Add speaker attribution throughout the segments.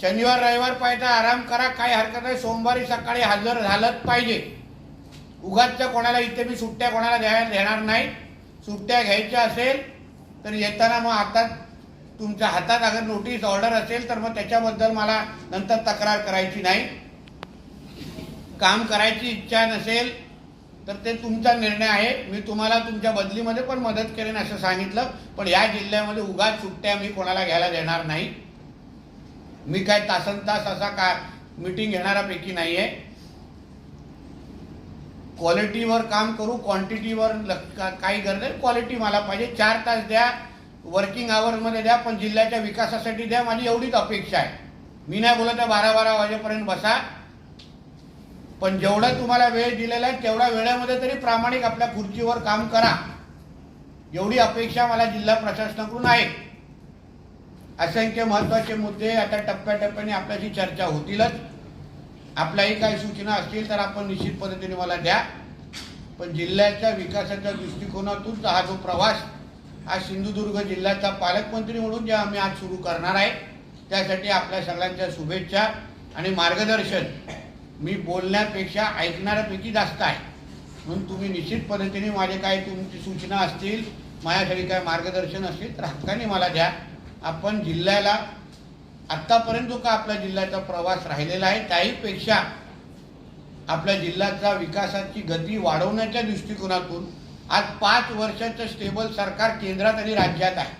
Speaker 1: शनिवार रविवार पाहिजे आराम करा काही हरकत नाही. सोमवारी सकाळी हजर झालंच पाहिजे. उगाचच्या कोणाला इथे मी सुट्ट्या कोणाला द्यायला देणार नाही. सुट्ट्या घ्यायच्या असेल तर येताना मग हातात तुमच्या हातात अगर नोटीस ऑर्डर असेल तर मग त्याच्याबद्दल मला नंतर तक्रार करायची नाही. काम करायची इच्छा नसेल तर ते तुमचा निर्णय आहे. मी तुम्हाला तुमच्या बदलीमध्ये पण मदत करेन असं सांगितलं. पण या जिल्ह्यामध्ये उगाच सुट्ट्या मी कोणाला घ्यायला देणार नाही. मी काय तासन तास असा का मीटिंग घेणाऱ्यापैकी नाही आहे क्वालिटीवर काम करू क्वांटिटीवर का- काही गरज नाही. क्वालिटी मला पाहिजे. चार तास द्या वर्किंग आवर्समध्ये द्या पण जिल्ह्याच्या विकासासाठी द्या. माझी एवढीच अपेक्षा आहे. मी नाही बोलत आहे बारा बारा वाजेपर्यंत बसा. पण जेवढा तुम्हाला वेळ दिलेला आहे तेवढ्या वेळेमध्ये तरी प्रामाणिक आपल्या खुर्चीवर काम करा. एवढी अपेक्षा मला जिल्हा प्रशासनाकडून आहे. असंख्य महत्त्वाचे मुद्दे आता टप्प्याटप्प्याने आपल्याशी चर्चा होतीलच. आपल्याही काही सूचना असतील तर आपण निश्चित पद्धतीने मला द्या. पण जिल्ह्याच्या विकासाच्या दृष्टिकोनातून हा जो प्रवास हा सिंधुदुर्ग जिल्ह्याचा पालकमंत्री म्हणून जे आम्ही आज सुरू करणार आहे त्यासाठी आपल्या सगळ्यांच्या शुभेच्छा आणि मार्गदर्शन मी बोलण्यापेक्षा ऐकणाऱ्यापैकी जास्त आहे. म्हणून तुम्ही निश्चित पद्धतीने माझे काही तुमची सूचना असतील माझ्यासाठी काय मार्गदर्शन असतील तर हक्काने मला द्या. आपण जिल्ह्याला आत्तापर्यंत जो का आपल्या जिल्ह्याचा प्रवास राहिलेला आहे त्याहीपेक्षा आपल्या जिल्ह्याचा विकासाची गती वाढवण्याच्या दृष्टिकोनातून आज पाच वर्षाचं स्टेबल सरकार केंद्रात आणि राज्यात आहे.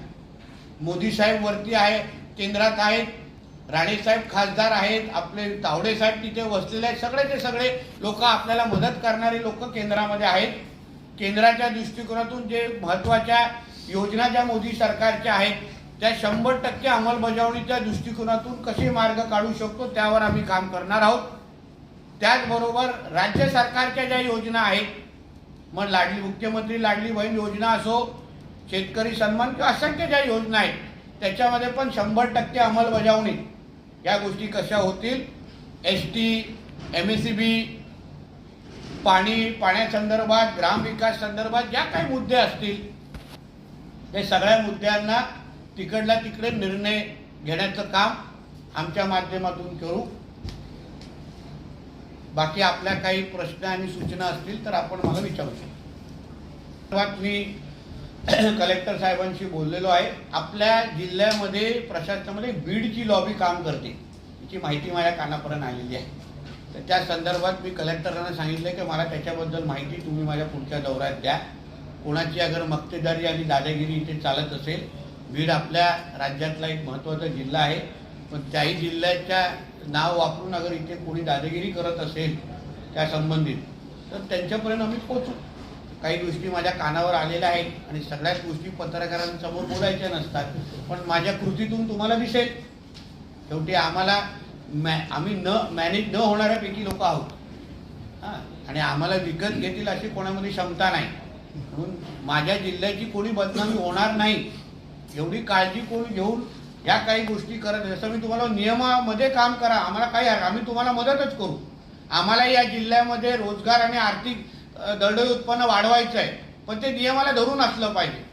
Speaker 1: मोदी साहेब वरती आहे केंद्रात आहेत राणेसाहेब खासदार आहेत आपले तावडे साहेब तिथे वसलेले आहेत सगळेचे सगळे लोक आपल्याला मदत करणारे लोक केंद्रामध्ये आहेत. केंद्राच्या दृष्टिकोनातून जे महत्त्वाच्या योजना ज्या मोदी सरकारच्या आहेत त्या शंभर टक्के अंमलबजावणीच्या दृष्टिकोनातून कसे मार्ग काढू शकतो त्यावर आम्ही काम करणार आहोत. त्याचबरोबर राज्य सरकारच्या ज्या योजना आहेत मग लाडली मुख्यमंत्री लाडली बहीण योजना असो शेतकरी सन्मान किंवा असंख्य ज्या योजना आहेत त्याच्यामध्ये पण शंभर टक्के अंमलबजावणी या गोष्टी कशा होतील? S T M S C B पाणी पाण्यासंदर्भात ग्रामविकास संदर्भात ज्या काही मुद्दे असतील हे सगळ्या मुद्द्यांना तिकडला तिकडे निर्णय घेण्याचं काम आमच्या माध्यमातून करू. बाकी आपल्या काही प्रश्न आणि सूचना असतील तर आपण मला विचारू शकतो. मी कलेक्टर साहेबांशी बोललेलो आहे. आपल्या जिल्ह्यामध्ये प्रशासनामध्ये बीडची लॉबी काम करते. याची माहिती माझ्या कानापर्यंत आलेली आहे. तर त्या संदर्भात मी कलेक्टरांना सांगितलं की मला त्याच्याबद्दल माहिती तुम्ही माझ्या पुढच्या दौऱ्यात द्या. कोणाची अगर मक्तेदारी आणि दादागिरी इथे चालत असेल बीड आपल्या राज्यातला एक महत्त्वाचा जिल्हा आहे. पण त्याही जिल्ह्याच्या नाव वापरून अगर इथे कोणी दादागिरी करत असेल त्या संबंधित तर त्यांच्यापर्यंत आम्ही पोचू काही गोष्टी माझ्या कानावर आलेल्या आहेत आणि सगळ्याच गोष्टी पत्रकारांसमोर बोलायच्या नसतात पण माझ्या कृतीतून तुम्हाला दिसेल. शेवटी आम्हाला मॅ आम्ही न मॅनेज न होणाऱ्यापैकी लोक आहोत. हां आणि आम्हाला विकत घेतील अशी कोणामध्ये क्षमता नाही. म्हणून माझ्या जिल्ह्याची कोणी बदनामी होणार नाही. एवढी काळजी कोणी घेऊन या काही गोष्टी करत जसं मी तुम्हाला नियमामध्ये काम करा. आम्हाला काही हर- आम्ही तुम्हाला मदतच करू. आम्हाला या जिल्ह्यामध्ये रोजगार आणि आर्थिक दरडोई उत्पन्न वाढवायचं आहे. पण ते नियमाला धरून असलं पाहिजे.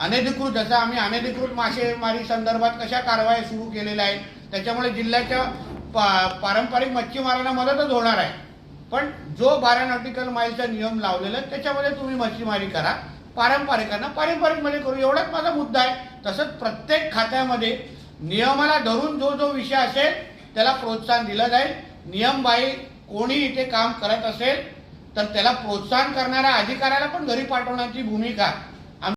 Speaker 1: अनधिकृत जसं आम्ही अनधिकृत मासेमारी संदर्भात कशा कारवाया सुरू केलेल्या आहेत त्याच्यामुळे जिल्ह्याच्या पा पारंपरिक मच्छीमारांना मदतच होणार आहे. पण जो बारा नॉटिकल माईलचा नियम लावलेला आहे त्याच्यामध्ये तुम्ही मच्छीमारी करा. पारंपरिकांना पारंपरिकमध्ये करू. एवढाच माझा मुद्दा आहे. तसंच प्रत्येक खात्यामध्ये नियमाला धरून जो जो विषय असेल त्याला प्रोत्साहन दिलं जाईल. नियमबाई कोणी इथे काम करत असेल तर त्याला प्रोत्साहन करणाऱ्या अधिकाऱ्याला पण घरी पाठवण्याची भूमिका.